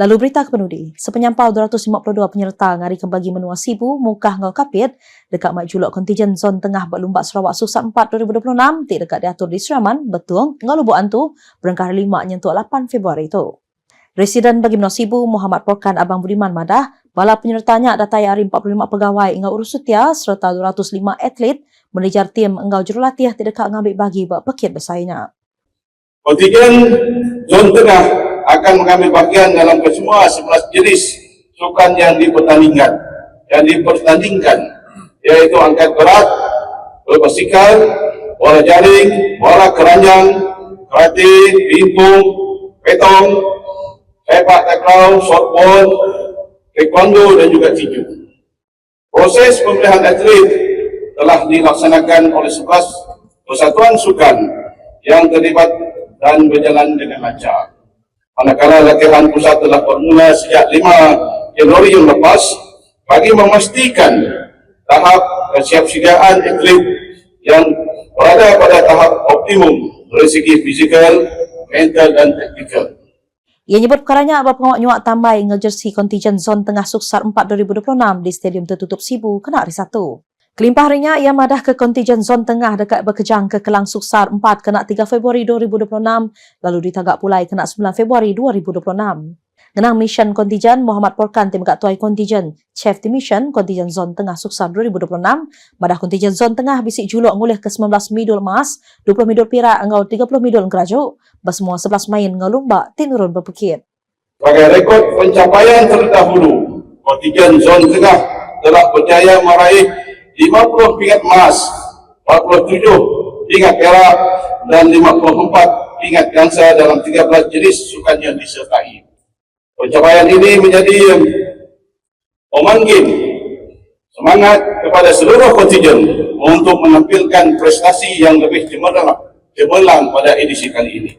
Lalu berita kepenudi, sepenyampau 252 penyerta ngari kembagi menua sibu mukah ngau kapit dekat mak julok kontijen zon tengah berlumbak Sarawak Susat 4 2026 ti dekat diatur di Seraman, betul ngau lubuk antu berengkah 5 nyentuh 8 Februari itu. Residen bagi menua sibu Muhammad Porkan Abang Budiman Madah, bala penyertanya datai hari 45 pegawai ngau urus setia serta 205 atlet menejar tim engau jurulatih ti dekat ngambil bagi buat pekit bersaingnya. Kontijen Zon Tengah akan mengambil bagian dalam kesemua 11 jenis sukan yang dipertandingkan yang dipertandingkan yaitu angkat berat, bola basikal, bola jaring, bola keranjang, karate, pingpong, petong, sepak takraw, softball, taekwondo dan juga tinju. Proses pemilihan atlet telah dilaksanakan oleh 11 persatuan sukan yang terlibat dan berjalan dengan lancar manakala latihan pusat telah bermula sejak 5 Januari yang lepas bagi memastikan tahap kesiapsiagaan atlet yang berada pada tahap optimum dari segi fizikal, mental dan teknikal. Ia nyebut perkaranya abang pengawak nyuak tambai ngejersi kontijen zon tengah suksar 4 2026 di stadium tertutup Sibu kena hari. Kelimpah harinya ia madah ke kontijen zon tengah dekat berkejang ke Kelang Suksar 4 kena 3 Februari 2026 lalu ditagak pulai kena 9 Februari 2026. Genang mission kontijen Muhammad Porkan tim kat tuai kontijen Chief di mission kontijen zon tengah Suksar 2026 madah kontijen zon tengah bisik juluk ngulih ke 19 midul emas 20 midul perak engau 30 midul ngerajuk bersemua 11 main ngelumba tinurun berpekit. Sebagai rekod pencapaian terdahulu, kontijen zon tengah telah berjaya meraih 50 pingat emas, 47 pingat perak dan 54 pingat gangsa dalam 13 jenis sukan yang disertai. Pencapaian ini menjadi memanggil semangat kepada seluruh kontijen untuk menampilkan prestasi yang lebih cemerlang, cemerlang pada edisi kali ini.